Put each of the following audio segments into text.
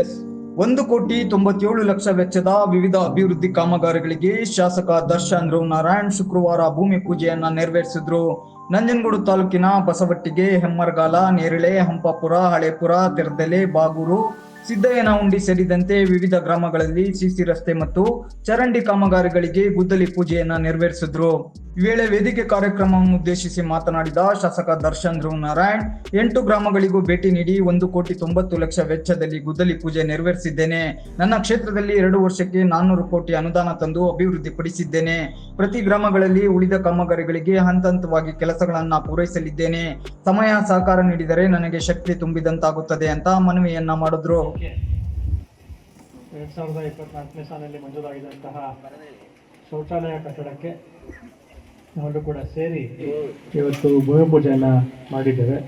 S ಒಂದು ಕೋಟಿ ತೊಂಬತ್ತೇಳು ಲಕ್ಷ ವೆಚ್ಚದ ವಿವಿಧ ಅಭಿವೃದ್ಧಿ ಕಾಮಗಾರಿಗಳಿಗೆ ಶಾಸಕ ದರ್ಶನ್ ಧ್ರುವ್ ನಾರಾಯಣ್ ಶುಕ್ರವಾರ ಭೂಮಿ ಪೂಜೆಯನ್ನ ನೆರವೇರಿಸಿದ್ರು. ನಂಜನಗೂಡು ತಾಲೂಕಿನ ಬಸವಟ್ಟಿಗೆ ಹೆಮ್ಮರಗಾಲ, ನೇರಳೆ, ಹಂಪಾಪುರ, ಹಳೇಪುರ, ತೆರದೆಲೆ, ಬಾಗೂರು, ಸಿದ್ದಯ್ಯನಹುಂಡಿ ಸೇರಿದಂತೆ ವಿವಿಧ ಗ್ರಾಮಗಳಲ್ಲಿ ಸಿಸಿ ರಸ್ತೆ ಮತ್ತು ಚರಂಡಿ ಕಾಮಗಾರಿಗಳಿಗೆ ಗುದ್ದಲಿ ಪೂಜೆಯನ್ನ ನೆರವೇರಿಸಿದ್ರು. ಈ ವೇಳೆ ವೇದಿಕೆ ಕಾರ್ಯಕ್ರಮವನ್ನು ಉದ್ದೇಶಿಸಿ ಮಾತನಾಡಿದ ಶಾಸಕ ದರ್ಶನ್ ಧ್ರುವ ನಾರಾಯಣ್, ಎಂಟು ಗ್ರಾಮಗಳಿಗೂ ಭೇಟಿ ನೀಡಿ ಒಂದು ಕೋಟಿ ತೊಂಬತ್ತು ಲಕ್ಷ ವೆಚ್ಚದಲ್ಲಿ ಗುದ್ದಲಿ ಪೂಜೆ ನೆರವೇರಿಸಿದ್ದೇನೆ. ನನ್ನ ಕ್ಷೇತ್ರದಲ್ಲಿ ಎರಡು ವರ್ಷಕ್ಕೆ ನಾನ್ನೂರು ಕೋಟಿ ಅನುದಾನ ತಂದು ಅಭಿವೃದ್ಧಿಪಡಿಸಿದ್ದೇನೆ. ಪ್ರತಿ ಗ್ರಾಮಗಳಲ್ಲಿ ಉಳಿದ ಕಾಮಗಾರಿಗಳಿಗೆ ಹಂತ ಹಂತವಾಗಿ ಕೆಲಸಗಳನ್ನ ಪೂರೈಸಲಿದ್ದೇನೆ. ಸಮಯ ಸಹಕಾರ ನೀಡಿದರೆ ನನಗೆ ಶಕ್ತಿ ತುಂಬಿದಂತಾಗುತ್ತದೆ ಅಂತ ಮನವಿಯನ್ನ ಮಾಡಿದ್ರು. ಎರಡ್ ಸಾವಿರದ ಇಪ್ಪತ್ನಾಲ್ಕನೇ ಸಾಲಿನಲ್ಲಿ ಮಂಜೂರಾಗಿದ್ದಂತಹ ಶೌಚಾಲಯ ಕಟ್ಟಡಕ್ಕೆ ನಾವೆಲ್ಲರೂ ಕೂಡ ಸೇರಿ ಇವತ್ತು ಭೂಮಿ ಪೂಜೆಯನ್ನು ಮಾಡಿದ್ದೇವೆ.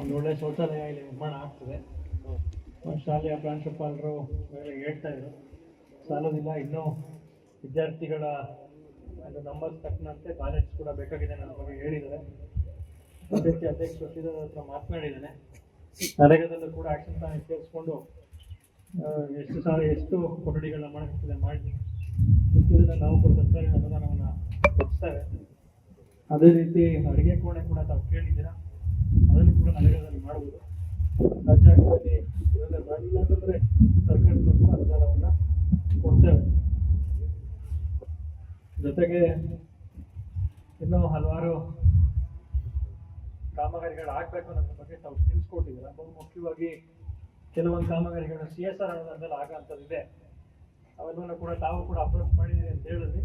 ಒಂದು ಒಳ್ಳೆಯ ಶೌಚಾಲಯ ಇಲ್ಲಿ ನಿರ್ಮಾಣ ಆಗ್ತದೆ. ಶಾಲೆಯ ಪ್ರಾಂಶುಪಾಲರು ಹೇಳ್ತಾ ಇದ್ರು. ಸಾಲೋದಿಲ್ಲ, ಇನ್ನೂ ವಿದ್ಯಾರ್ಥಿಗಳ ಒಂದು ನಂಬರ್ ತಕ್ಕಂತೆ ಕಾಲೇಜ್ ಕೂಡ ಬೇಕಾಗಿದೆ ನನ್ನ ಬಗ್ಗೆ ಹೇಳಿದ್ದಾರೆ. ಅದಕ್ಕೆ ಅಧ್ಯಕ್ಷ ಶ್ರೀಧರ್ ಹತ್ರ ಮಾತನಾಡಿದ್ದೇನೆ. ನರೇಗಾದಲ್ಲೂ ಕೂಡ ಆಕ್ಷನ್ ಪ್ಲಾನ್ ಸೇರಿಸ್ಕೊಂಡು ಎಷ್ಟು ಸಾಲ, ಎಷ್ಟು ಕೊಠಡಿಗಳನ್ನ ಮಾಡಿ ಇದನ್ನ ನಾವು ಕೂಡ ಸರ್ಕಾರಿ ಅನುದಾನವನ್ನು ಹೆಚ್ಚಿಸ್ತೇವೆ ಅದೇ ರೀತಿ ಅಡುಗೆ ಕೋಣೆ ಕೂಡ ತಾವು ಕೇಳಿದ್ದೀರಾ? ಅದನ್ನು ಕೂಡ ನಗರದಲ್ಲಿ ಮಾಡಬಹುದು ರಾಜ್ಯಾಂಗದಲ್ಲಿ ಇವೆಲ್ಲ ಮಾಡಿಲ್ಲ ಅಂತಂದರೆ ಸರ್ಕಾರದಿಂದ ಕೂಡ ಅನುದಾನವನ್ನ ಕೊಡ್ತೇವೆ. ಜೊತೆಗೆ ಇನ್ನೂ ಹಲವಾರು ಕಾಮಗಾರಿಗಳು ಆಗಬೇಕು ಅನ್ನೋದ್ರ ಬಗ್ಗೆ ತಾವು ತಿಳಿಸ್ಕೊಟ್ಟಿದ್ದೀರಾ? ಬಹು ಮುಖ್ಯವಾಗಿ ಕೆಲವೊಂದು ಕಾಮಗಾರಿಗಳು ಸಿ ಎಸ್ ಆರ್ ಅನುದಾನದಲ್ಲಿ ಆಗಂತದಿದೆ ಅವೆಲ್ಲವನ್ನು ಕೂಡ ತಾವು ಕೂಡ ಅಪ್ರೋಚ್ ಮಾಡಿದ್ದೀರಿ ಅಂತ ಹೇಳಿದ್ರಿ.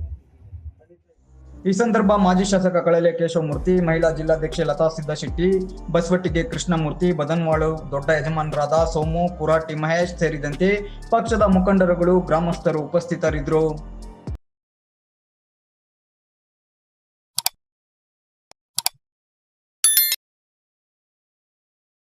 ಈ ಸಂದರ್ಭ ಮಾಜಿ ಶಾಸಕ ಕಳಲೆ ಕೇಶವಮೂರ್ತಿ, ಮಹಿಳಾ ಜಿಲ್ಲಾಧ್ಯಕ್ಷೆ ಲತಾ ಸಿದ್ದಶೆಟ್ಟಿ, ಬಸವಟ್ಟಿಗೆ ಕೃಷ್ಣಮೂರ್ತಿ, ಬದನ್ವಾಳು ದೊಡ್ಡ ಯಜಮಾನರಾದ ಸೋಮು ಕುರಾಟಿ ಮಹೇಶ್ ಸೇರಿದಂತೆ ಪಕ್ಷದ ಮುಖಂಡರುಗಳು, ಗ್ರಾಮಸ್ಥರು ಉಪಸ್ಥಿತರಿದ್ದರು.